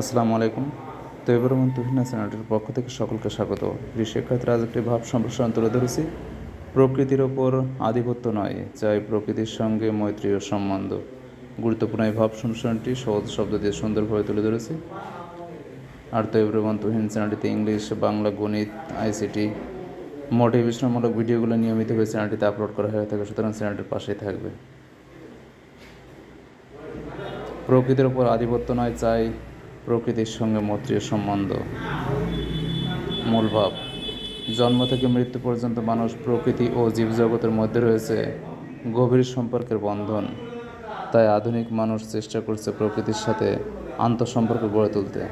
আসসালামু আলাইকুম। তৈবর রহমান তুহিনা চ্যানেলটির পক্ষ থেকে সকলকে স্বাগত। প্রিয় শিক্ষার্থীরা আজ একটি ভাব সম্প্রসারণ তুলে ধরেছি। প্রকৃতির ওপর আধিপত্য নয়, চাই প্রকৃতির সঙ্গে মৈত্রী ও সম্বন্ধ। গুরুত্বপূর্ণ এই ভাব সম্প্রসারণটি সহজ শব্দ দিয়ে সুন্দরভাবে তুলে ধরেছি। আর তৈবর রহমান তুহিন চ্যানেলটিতে ইংলিশ, বাংলা, গণিত, আইসিটি মোটিভেশনমূলক ভিডিওগুলো নিয়মিতভাবে চ্যানেলটিতে আপলোড করা হয়ে থাকে, সুতরাং চ্যানেলটির পাশেই থাকবে। প্রকৃতির ওপর আধিপত্য নয়, চাই প্রকৃতির সঙ্গে মৈত্রীয় সম্বন্ধ। মূলভাব জন্ম থেকে মৃত্যু পর্যন্ত মানুষ প্রকৃতি ও জীবজগতের মধ্যে রয়েছে গভীর সম্পর্কের বন্ধন। তাই আধুনিক মানুষ চেষ্টা করছে প্রকৃতির সাথে আন্তঃসম্পর্ক গড়ে তুলতে।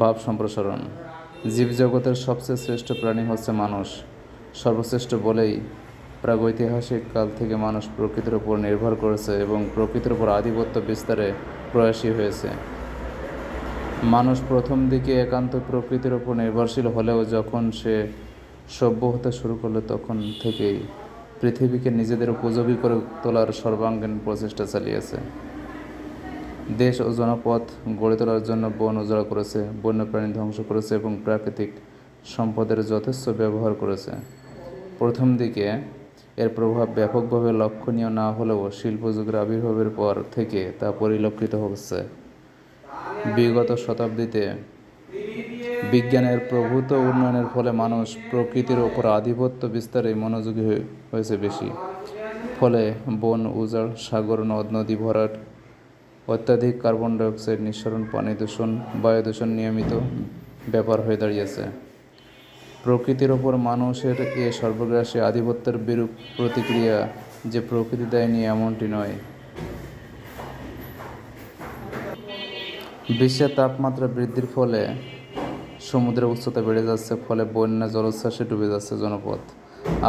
ভাব সম্প্রসারণ, জীবজগতের সবচেয়ে শ্রেষ্ঠ প্রাণী হচ্ছে মানুষ। সর্বশ্রেষ্ঠ বলেই প্রাগৈতিহাসিক কাল থেকে মানুষ প্রকৃতির উপর নির্ভর করেছে এবং প্রকৃতির উপর আধিপত্য বিস্তারে প্রয়াসী হয়েছে। মানুষ প্রথম দিকে একান্ত প্রকৃতির উপর নির্ভরশীল হলেও যখন সে সভ্য হতে শুরু করল, তখন থেকেই পৃথিবীকে নিজেদের উপযোগী করে তোলার সর্বাঙ্গীন প্রচেষ্টা চালিয়েছে। দেশ ও জনপথ গড়ে তোলার জন্য বন উজাড় করেছে, বন্যপ্রাণী ধ্বংস করেছে এবং প্রাকৃতিক সম্পদের যথেষ্ট ব্যবহার করেছে। প্রথম দিকে এর প্রভাব ব্যাপকভাবে লক্ষণীয় না হলেও শিল্পযুগের আবির্ভাবের পর থেকে তা পরিলক্ষিত হচ্ছে। বিগত শতাব্দীতে বিজ্ঞানের প্রভূত উন্নয়নের ফলে মানুষ প্রকৃতির ওপর আধিপত্য বিস্তারে মনোযোগী হয়ে- হয়েছে বেশি। ফলে বন, উজাড়, সাগর, নদ, নদী ভরাট, অত্যাধিক কার্বন ডাইঅক্সাইড নিঃসরণ, পানি দূষণ, বায়ু দূষণ নিয়মিত ব্যাপার হয়ে দাঁড়িয়েছে। প্রকৃতির ওপর মানুষের এ সর্বগ্রাসী আধিপত্যের বিরূপ প্রতিক্রিয়া যে প্রকৃতি দেয়নি এমনটি নয়। বিশ্বের তাপমাত্রা বৃদ্ধির ফলে সমুদ্রের উচ্চতা বেড়ে যাচ্ছে, ফলে বন্যা, জলোচ্ছ্বাসে ডুবে যাচ্ছে জনপদ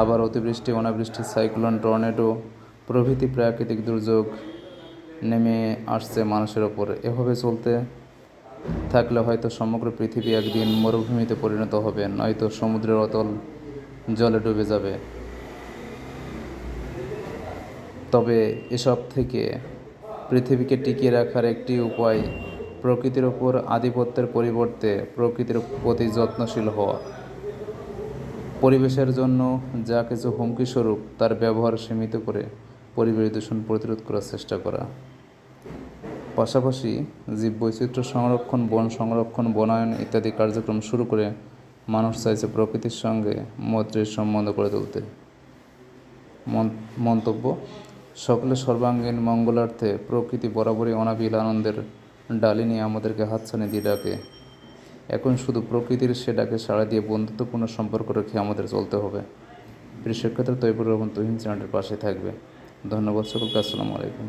আবার অতিবৃষ্টি, অনাবৃষ্টি, সাইক্লোন, টর্নেডো প্রভৃতি প্রাকৃতিক দুর্যোগ নেমে আসছে মানুষের ওপর। এভাবে চলতে থাকলে হয়তো সমগ্র পৃথিবী একদিন মরুভূমিতে পরিণত হবে, নয়তো সমুদ্রের অতল জলে ডুবে যাবে। তবে এসব থেকে পৃথিবীকে টিকিয়ে রাখার একটি উপায় প্রকৃতির ওপর আধিপত্যের পরিবর্তে প্রকৃতির প্রতি যত্নশীল হওয়া। পরিবেশের জন্য যা কিছু হুমকি স্বরূপ, তার ব্যবহার সীমিত করে পরিবেশ দূষণ প্রতিরোধ করার চেষ্টা করা। পাশাপাশি জীববৈচিত্র্য সংরক্ষণ, বন সংরক্ষণ, বনায়ন ইত্যাদি কার্যক্রম শুরু করে মানুষ চাইছে প্রকৃতির সঙ্গে মৈত্রীর সম্বন্ধ করে তুলতে। মন- মন্তব্য সকলের সর্বাঙ্গীন মঙ্গলার্থে প্রকৃতি বরাবরই অনাবিল আনন্দের ডালি নিয়ে আমাদেরকে হাতছানি দিয়ে ডাকে। এখন শুধু প্রকৃতির সে ডাকে সাড়া দিয়ে বন্ধুত্বপূর্ণ সম্পর্ক রেখে আমাদের চলতে হবে। প্রিয় শিক্ষার্থী তৈবুর রহমান তুহিন চ্যানেলের পাশে থাকবে। ধন্যবাদ সকলকে, আসসালামু আলাইকুম।